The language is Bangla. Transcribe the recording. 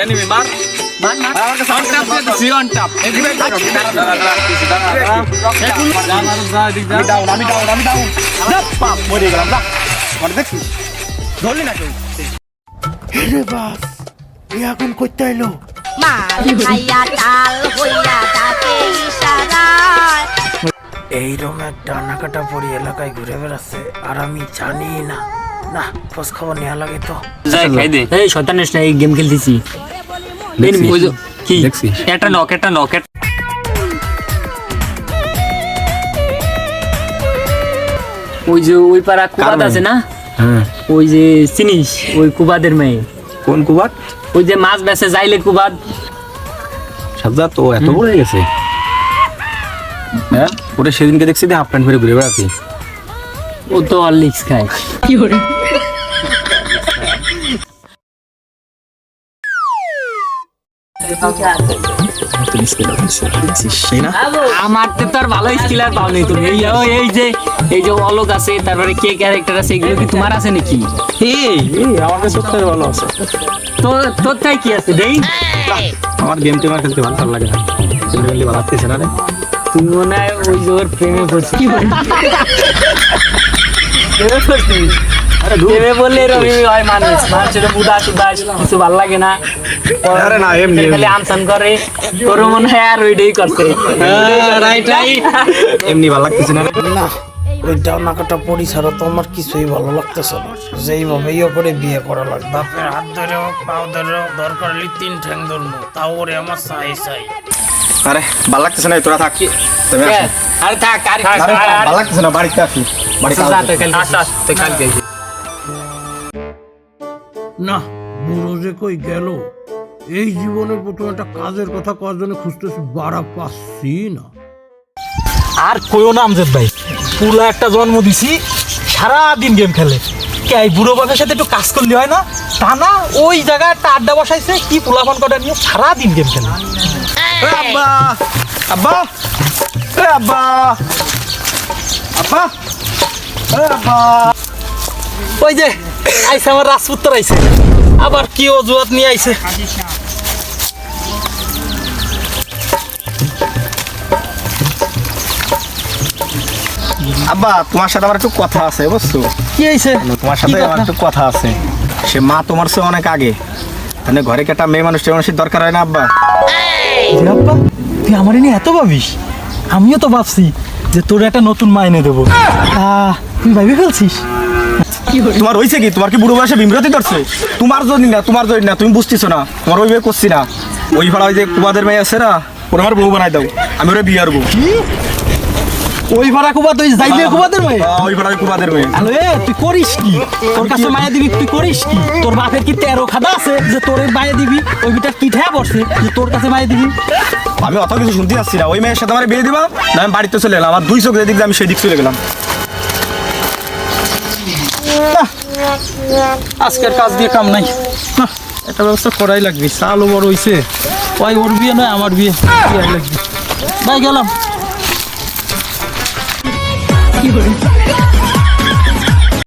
এনিমি মার মানে ধরলি না কেউ বাস এখন করতে এলো এইরকম একটা আনাকাটা পরি এলাকায় ঘুরে বেড়াচ্ছে আর আমি জানি না না খোঁজ খবর নেওয়া লাগে তো যাই খাই দে এই শয়তানের না এই গেম খেলতেছি কি একটা নক একটা নক ওই যে ওই পাড়া কুবাদ আছে না? হ্যাঁ। ওই যে চিনিস ওই কুবাদের মেয়ে। কোন কুবাত ওই যে মাছ বেচে যাইলে কুবাদ। সাজা তো এত বড় হয়ে গেছে। হ্যাঁ ওটা সেদিনকে দেখছি যে হাফ প্যান্ট পরে ঘুরে বেড়াতে ও তো হরলিক্স খায়। সেই না আমার তো তোর ভালো স্কিল আর পাওনি তুমি। এই এই যে এই যে অলোক আছে তারপরে কে ক্যারেক্টার আছে এগুলো কি তোমার আছে নাকি? এই এই আমার কাছে সত্যি ভালো আছে। তো তোর তাই কি আছে? দেই। আমার গেম টেম খেলতে ভালো লাগে না। গেম খেলতে ভালো লাগতেছে না রে? তুমি মনে হয় ওই যে ওর প্রেমে পড়ছি। বললে রবি হয় মানুষ। মানুষের কিছু ভালো লাগে না। আরে না, এমনি, খালি। করে তোর মনে হয় আর ওইটাই করছে। রাইট রাইট এমনি ভালো লাগতেছে না রে। না ওই ডানাকাটা পরি ছাড়া তো আমার কিছুই ভালো লাগতেছে না। যেইভাবে ইয়ে করে বিয়ে করা লাগবে। বাপের হাত ধরে হোক পাও ধরে হোক দরকার হলে তিন ঠ্যাং ধরবো। তাও ওরে আমার চাই চাই আরে ভালো লাগতেছে না তোরা থাক। আরে থাক আর ভালো লাগতেছে না বাড়িতে আসি। বাড়িতে আসো। তুই কালকে না বুড়ো যে কই গেল? এই জীবনের প্রথম একটা কাজের কথা করার জন্য খুঁজতেছি বাড়া পাচ্ছি না। আর কইও না আমজাদ ভাই পুলা একটা জন্ম দিছি সারাদিন গেম খেলে। কে এই বুড়ো বাপের সাথে একটু কাজ করলে হয় না? তা না ওই জায়গায় একটা আড্ডা বসাইছে কি পোলাপান কটা নিয়ে সারাদিন গেম খেলে। আব্বা আব্বা আব্বা আব্বা আব্বা। ওই যে আইসে আমার রাজপুত্র আইছে। আবার কি অজুহাত নিয়ে আইছে? আব্বা তোমার সাথে আমার একটু কথা আছে বুঝছ? কি আইছে? তোমার সাথে আমার একটু কথা আছে। সে মা তোমার সে অনেক আগে। মানে ঘরে একটা মেয়ে মানুষ মানুষের দরকার হয় না আব্বা? আব্বা? তুই আমার নিয়ে এত ভাবিস? আমিও তো ভাবছি যে তোর একটা নতুন মা এনে দেবো। আহ, তুই ভাবি ফেলছিস? তোমার হয়েছে কি? তোমার কি বুড়ো বয়সে বিমরতি করছে তোমার জন্য না তোমার জন্য না তুমি বুঝতেছো না। তোমার ওই বিয়ে করছি না। ওই ভাড়া ওই যে কুবাদের মেয়ে আছে না ওরা আমার বউ বানাই দাও। আমি ওরা বিয়ে করব। ওই ভাড়া কুবা তুই যাইবে কুবাদের মেয়ে? ওই ভাড়া কুবাদের মেয়ে। হ্যালো এ তুই করিস কি? তোর কাছে মায়া দিবি তুই করিস কি? তোর বাপের কি তেরো খাদা আছে যে তোর মায়া দিবি? ওই বিটার কি ঠেয়া পড়ছে যে তোর কাছে মায়া দিবি? আমি অত কিছু শুনতে আসছি না। ওই মেয়ের সাথে আমার বিয়ে দিবা না আমি বাড়িতে চলে এলাম। আমার দুই চোখ যেদিক আমি সেই দিক চলে গেলাম। আজকের কাজ দিয়ে কাম নাই। এটা ব্যবস্থা করাই লাগবে, চালও বড় হইছে। ওই ওর বিয়ে নয়, আমার বিয়ে। লাগবে। ভাই লাগবে কি গেলাম